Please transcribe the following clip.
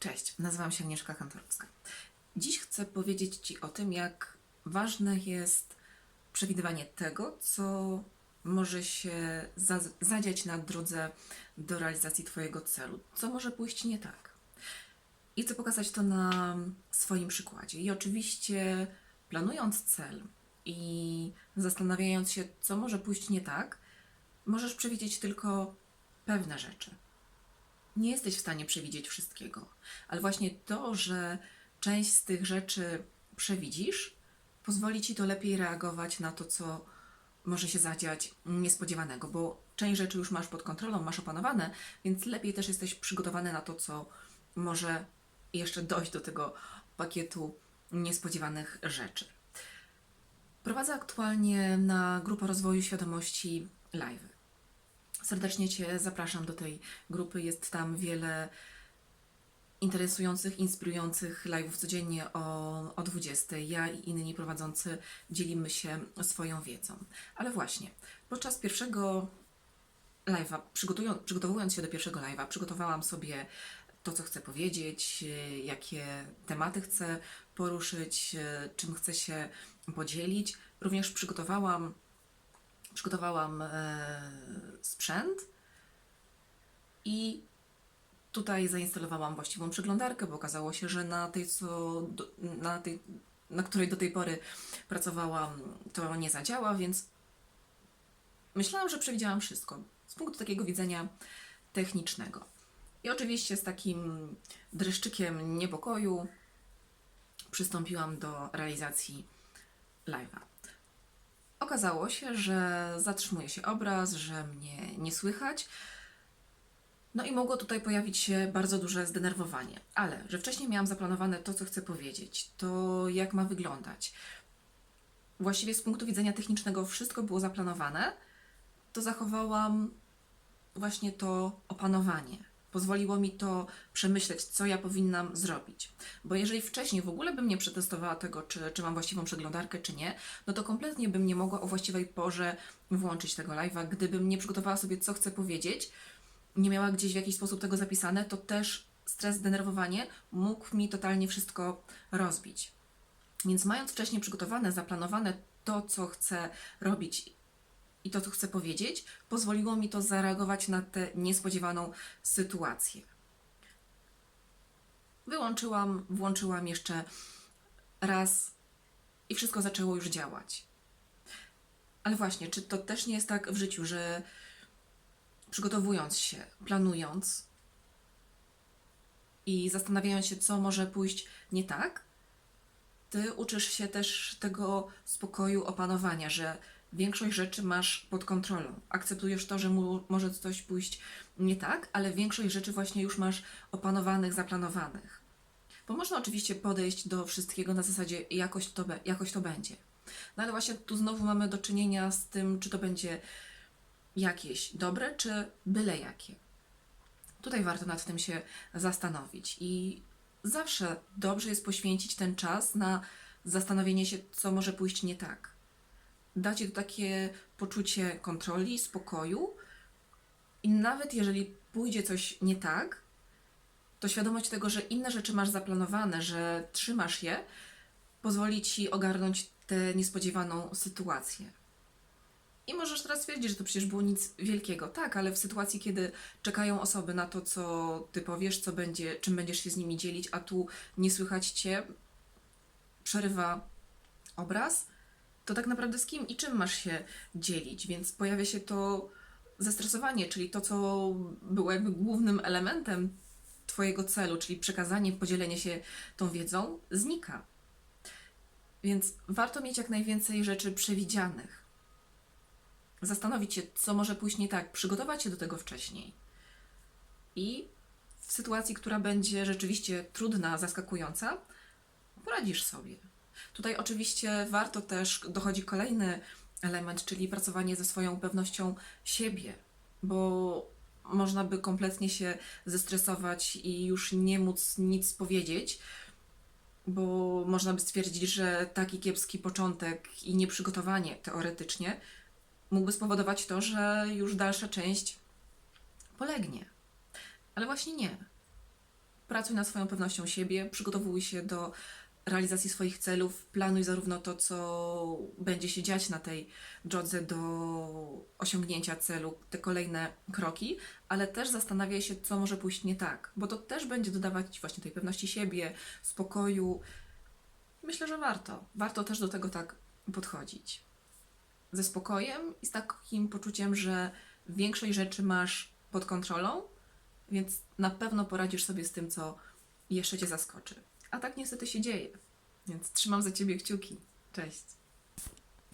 Cześć, nazywam się Agnieszka Kantorowska. Dziś chcę powiedzieć Ci o tym, jak ważne jest przewidywanie tego, co może się za- zadziać na drodze do realizacji Twojego celu, co może pójść nie tak. I chcę pokazać to na swoim przykładzie. I oczywiście, planując cel i zastanawiając się, co może pójść nie tak, możesz przewidzieć tylko pewne rzeczy nie jesteś w stanie przewidzieć wszystkiego, ale właśnie to, że część z tych rzeczy przewidzisz, pozwoli ci to lepiej reagować na to, co może się zadziać niespodziewanego, bo część rzeczy już masz pod kontrolą, masz opanowane, więc lepiej też jesteś przygotowany na to, co może jeszcze dojść do tego pakietu niespodziewanych rzeczy. Prowadzę aktualnie na grupę rozwoju świadomości live. Serdecznie Cię zapraszam do tej grupy. Jest tam wiele interesujących, inspirujących live'ów codziennie o, o 20. Ja i inni prowadzący dzielimy się swoją wiedzą. Ale właśnie, podczas pierwszego live'a, przygotowując się do pierwszego live'a, przygotowałam sobie to, co chcę powiedzieć, jakie tematy chcę poruszyć, czym chcę się podzielić. Również przygotowałam przygotowałam e, sprzęt i tutaj zainstalowałam właściwą przeglądarkę, bo okazało się, że na tej, co, na, tej, na której do tej pory pracowałam, to nie zadziała, więc myślałam, że przewidziałam wszystko z punktu takiego widzenia technicznego. I oczywiście z takim dreszczykiem niepokoju przystąpiłam do realizacji live'a. Okazało się, że zatrzymuje się obraz, że mnie nie słychać. No i mogło tutaj pojawić się bardzo duże zdenerwowanie. Ale że wcześniej miałam zaplanowane to, co chcę powiedzieć, to jak ma wyglądać. Właściwie z punktu widzenia technicznego wszystko było zaplanowane, to zachowałam właśnie to opanowanie. Pozwoliło mi to przemyśleć, co ja powinnam zrobić. Bo jeżeli wcześniej w ogóle bym nie przetestowała tego, czy, czy mam właściwą przeglądarkę, czy nie, no to kompletnie bym nie mogła o właściwej porze włączyć tego live'a. Gdybym nie przygotowała sobie, co chcę powiedzieć, nie miała gdzieś w jakiś sposób tego zapisane, to też stres, zdenerwowanie mógł mi totalnie wszystko rozbić. Więc mając wcześniej przygotowane, zaplanowane to, co chcę robić i to, co chcę powiedzieć, pozwoliło mi to zareagować na tę niespodziewaną sytuację. Wyłączyłam, włączyłam jeszcze raz i wszystko zaczęło już działać. Ale właśnie, czy to też nie jest tak w życiu, że przygotowując się, planując i zastanawiając się, co może pójść nie tak, ty uczysz się też tego spokoju, opanowania, że większość rzeczy masz pod kontrolą. Akceptujesz to, że mu, może coś pójść nie tak, ale większość rzeczy właśnie już masz opanowanych, zaplanowanych. Bo można oczywiście podejść do wszystkiego na zasadzie jakoś to, be, jakoś to będzie. No ale właśnie tu znowu mamy do czynienia z tym, czy to będzie jakieś dobre, czy byle jakie. Tutaj warto nad tym się zastanowić i zawsze dobrze jest poświęcić ten czas na zastanowienie się, co może pójść nie tak. Dacie to takie poczucie kontroli, spokoju i nawet jeżeli pójdzie coś nie tak, to świadomość tego, że inne rzeczy masz zaplanowane, że trzymasz je, pozwoli ci ogarnąć tę niespodziewaną sytuację. I możesz teraz stwierdzić, że to przecież było nic wielkiego. Tak, ale w sytuacji, kiedy czekają osoby na to, co ty powiesz, co będzie, czym będziesz się z nimi dzielić, a tu nie słychać cię, przerywa obraz, to tak naprawdę z kim i czym masz się dzielić? Więc pojawia się to zestresowanie, czyli to, co było jakby głównym elementem Twojego celu, czyli przekazanie, podzielenie się tą wiedzą, znika. Więc warto mieć jak najwięcej rzeczy przewidzianych. Zastanowić się, co może pójść nie tak, przygotować się do tego wcześniej. I w sytuacji, która będzie rzeczywiście trudna, zaskakująca, poradzisz sobie. Tutaj oczywiście warto też, dochodzi kolejny element, czyli pracowanie ze swoją pewnością siebie, bo można by kompletnie się zestresować i już nie móc nic powiedzieć, bo można by stwierdzić, że taki kiepski początek i nieprzygotowanie teoretycznie mógłby spowodować to, że już dalsza część polegnie. Ale właśnie nie. pracuj nad swoją pewnością siebie, przygotowuj się do realizacji swoich celów, planuj zarówno to, co będzie się dziać na tej drodze do osiągnięcia celu, te kolejne kroki, ale też zastanawiaj się, co może pójść nie tak, bo to też będzie dodawać Ci właśnie tej pewności siebie, spokoju. Myślę, że warto. Warto też do tego tak podchodzić. Ze spokojem i z takim poczuciem, że większość rzeczy masz pod kontrolą, więc na pewno poradzisz sobie z tym, co jeszcze Cię zaskoczy. A tak niestety się dzieje. Więc trzymam za Ciebie kciuki. Cześć.